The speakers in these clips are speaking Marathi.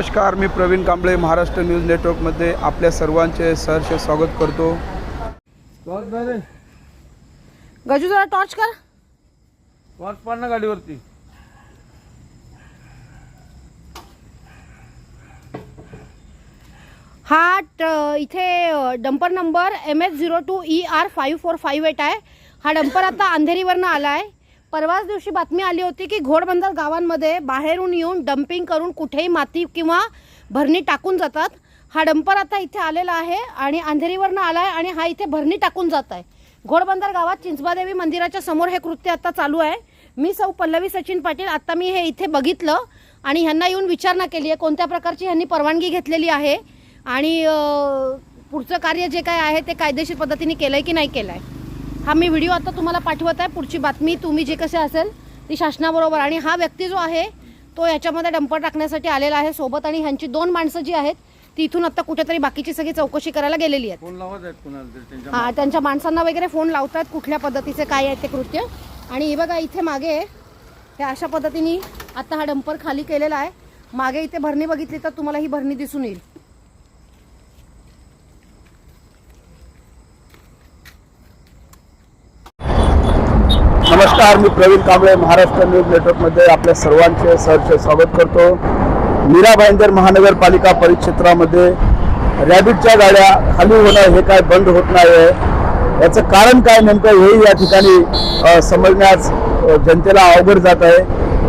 नमस्कार मी प्रवीण कांबळे महाराष्ट्र न्यूज नेटवर्कमध्ये आपल्या सर्वांचे सहर्ष स्वागत करतो. गजू जरा टॉर्च कर. वाट पाड ना गाडीवरती. हा इथे dumper number M H zero two E R five four five eight आहे. हा डंपर आता अंधेरीवरनं आला आहे परवाच दिवशी बातमी आली होती की घोडबंदर गावांमध्ये बाहेरून येऊन डम्पिंग करून कुठेही माती किंवा भरणी टाकून जातात. हा डंपर आता इथे आलेला आहे आणि अंधेरीवरनं आला आहे आणि हा इथे भरणी टाकून जात आहे. घोडबंदर गावात चिंचबादेवी मंदिराच्या समोर हे कृत्य आता चालू आहे. मी सौ पल्लवी सचिन पाटील आता मी हे इथे बघितलं आणि ह्यांना येऊन विचारणा केली आहे. कोणत्या प्रकारची ह्यांनी परवानगी घेतलेली आहे आणि पुढचं कार्य जे काय आहे ते कायदेशीर पद्धतीने केलं आहे की नाही केलं आहे हा मी व्हिडिओ आता तुम्हाला पाठवत आहे. पुढची बातमी तुम्ही जे कसे असेल ती शासनाबरोबर. आणि हा व्यक्ती जो आहे तो याच्यामध्ये डंपर टाकण्यासाठी आलेला आहे सोबत. आणि ह्यांची दोन माणसं जी आहेत ती इथून आता कुठेतरी बाकीची सगळी चौकशी करायला गेलेली आहेत. हा त्यांच्या माणसांना वगैरे फोन लावतात कुठल्या पद्धतीचे काय आहे ते कृत्य. आणि हे बघा इथे मागे हे अशा पद्धतीने आता हा डंपर खाली केलेला आहे. मागे इथे भरणी बघितली तर तुम्हाला ही भरणी दिसून येईल. नमस्कार मी प्रवीण कांबळे महाराष्ट्र न्यूज नेटवर्कमध्ये आपल्या सर्वांचे सहर्ष स्वागत करतो. मीरा भाईंदर महानगरपालिका परिक्षेत्रामध्ये रॅबिटच्या गाड्या खाली होणं हे काय बंद होत नाही आहे याचं कारण काय नेमकं हेही या ठिकाणी समजण्यास जनतेला अवघड जात आहे.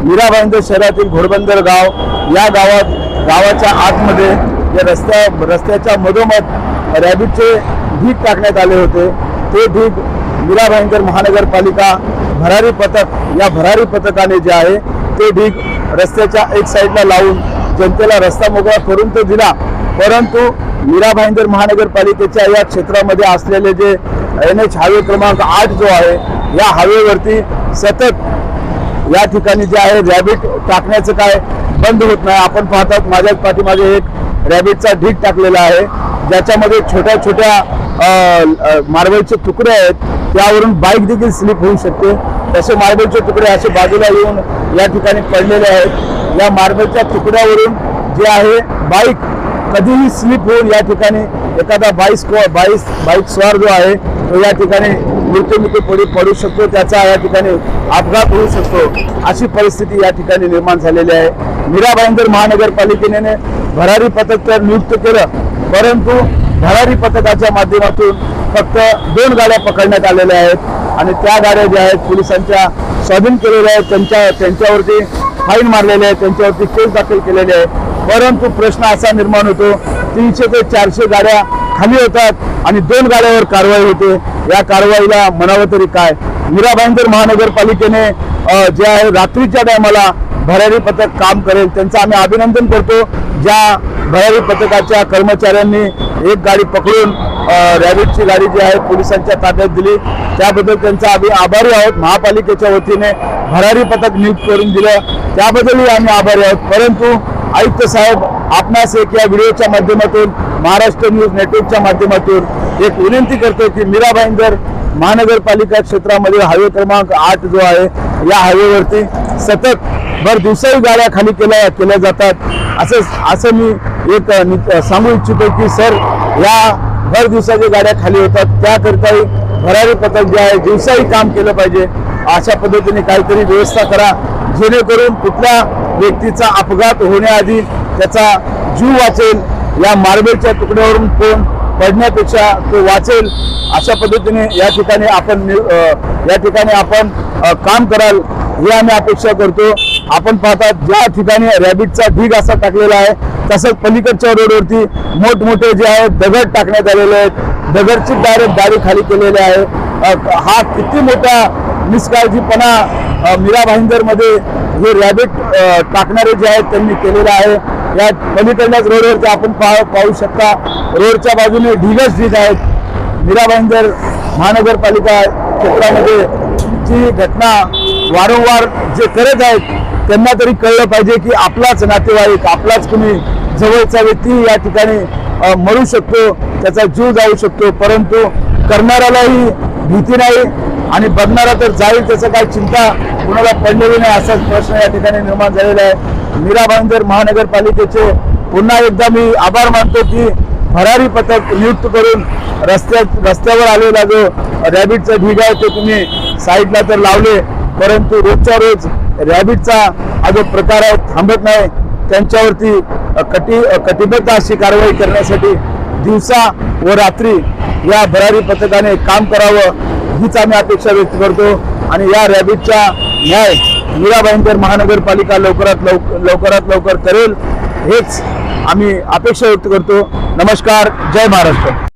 मीरा भाईंदर शहरातील घोडबंदर गाव या गावात गावाच्या आतमध्ये या रस्त्या रस्त्याच्या मधोमध रॅबिटचे ढीग टाकण्यात आले होते. ते ढीग मीरा भाईंदर महानगरपालिका भरारी पथक या भरारी पथकाने जे आहे ते ढीग रस्त्याच्या एक साईडला लावून जनतेला रस्ता मोकळा करून तो दिला. परंतु मीरा भाईंदर महानगरपालिकेच्या या क्षेत्रामध्ये असलेले जे एन एच हायवे क्रमांक आठ जो आहे या हायवेवरती सतत या ठिकाणी जे आहे रॅबिट टाकण्याचं काय बंद होत नाही. आपण पाहतात माझ्याच पाठीमागे एक रॅबिटचा ढीग टाकलेला आहे. ज्याच्यामध्ये छोट्या छोट्या मार्बलचे तुकडे आहेत त्यावरून बाईक देखील स्लिप होऊ शकते. तसे मार्बलचे तुकडे असे बाजूला येऊन या ठिकाणी पडलेले आहेत. या मार्बलच्या तुकड्यावरून जे आहे बाईक कधीही स्लिप होऊन या ठिकाणी एखादा बाईस बाईस बाईक स्वार जो आहे तो या ठिकाणी मृत्युमुखी पडू पडू शकतो. त्याचा या ठिकाणी अपघात होऊ शकतो. अशी परिस्थिती या ठिकाणी निर्माण झालेली आहे. मीरा भाईंदर महानगरपालिकेने भरारी पथक तर नियुक्त केलं परंतु भरारी पथकाच्या माध्यमातून फक्त दोन गाड्या पकडण्यात आलेल्या आहेत. आणि त्या गाड्या ज्या आहेत पोलिसांच्या स्वाधीन केलेल्या आहेत. त्यांच्या त्यांच्यावरती फाईन मारलेले आहे त्यांच्यावरती केस दाखल केलेले आहे परंतु प्रश्न असा निर्माण होतो तीनशे ते चारशे गाड्या खाली होतात आणि दोन गाड्यावर कारवाई होते. या कारवाईला म्हणावं तरी काय? मीरा भाईंदर महानगरपालिकेने जे आहे रात्रीच्या टायमाला भरारी पथक काम करेल. त्यांचं आम्ही अभिनंदन करतो. ज्या भरारी पथकाच्या कर्मचाऱ्यांनी एक गाडी पकडून रॅबिटची गाडी जी आहे पोलिसांच्या ताब्यात दिली. त्याबद्दल त्यांचा आम्ही आभारी आहोत. महापालिकेच्या वतीने भरारी पथक नियुक्त करून दिलं. त्याबद्दलही आम्ही आभारी आहोत. परंतु आयुक्त साहेब आपणास एक या व्हिडिओच्या माध्यमातून महाराष्ट्र न्यूज नेटवर्कच्या माध्यमातून एक विनंती करतो की मीरा भाईंदर महानगरपालिका क्षेत्रामध्ये हायवे क्रमांक आठ जो आहे या हायवेवरती सतत भर दिवसाही गाड्या खाली केल्या केल्या जातात. असं असं मी एक सांगू इच्छितो की सर या भर दिवसाच्या गाड्या खाली होतात. त्याकरिताही भरारी पथक जे आहे दिवसाही काम केलं पाहिजे. अशा पद्धतीने काहीतरी व्यवस्था करा. जेणेकरून कुठल्या व्यक्तीचा अपघात होण्याआधी त्याचा जीव वाचेल. या मार्बलच्या तुकड्यावरून कोण पडण्यापेक्षा तो वाचेल. अशा पद्धतीने या ठिकाणी आपण नि- या ठिकाणी आपण काम कराल. हे आम्ही अपेक्षा करतो. आपण पाहतात ज्या ठिकाणी रॅबिटचा ढीग असा टाकलेला आहे तसंच पलीकडच्या रोडवरती मोठमोठे जे आहेत दगड टाकण्यात आलेले आहेत. दगडची डायरेक्ट दारी खाली केलेली आहे. हा किती मोठा निष्काळजीपणा मीरा भाईंदरमध्ये हे रॅबिट टाकणारे जे आहेत त्यांनी केलेलं आहे. या पलीकडल्याच रोडवरती आपण पाह पाहू शकता रोडच्या बाजूने ढिगच ढीग आहेत. मीरा भाईंदर महानगरपालिका क्षेत्रामध्ये जी घटना वारंवार जे करत आहेत त्यांना तरी कळलं पाहिजे की आपलाच नातेवाईक आपलाच कुणी जवळचा व्यक्ती या ठिकाणी मरू शकतो त्याचा जीव जाऊ शकतो. परंतु करणाऱ्यालाही भीती नाही आणि बघणारा तर जाईल त्याचं काही चिंता कुणाला पडलेली नाही असाच प्रश्न या ठिकाणी निर्माण झालेला आहे. मीरा भाईंदर महानगरपालिकेचे पुन्हा एकदा मी आभार मानतो की भरारी पथक नियुक्त करून रस्त्या रस्त्यावर आलेला जो रॅबिटचा ढिग आहे ते तुम्ही साईडला तर लावले. परंतु रोजच्या रोज रॅबिटचा हा जो प्रकार आहे थांबत नाही. त्यांच्यावरती कटी कटिबद्ध अशी कारवाई करण्यासाठी दिवसा व रात्री या भरारी पथकाने काम करावं हीच आम्ही अपेक्षा व्यक्त करतो. आणि या रॅबिटचा न्याय मीरा महानगरपालिका लवकरात लवकर लवकरात लवकर करेल हेच आम्ही अपेक्षा व्यक्त करतो. नमस्कार जय महाराष्ट्र.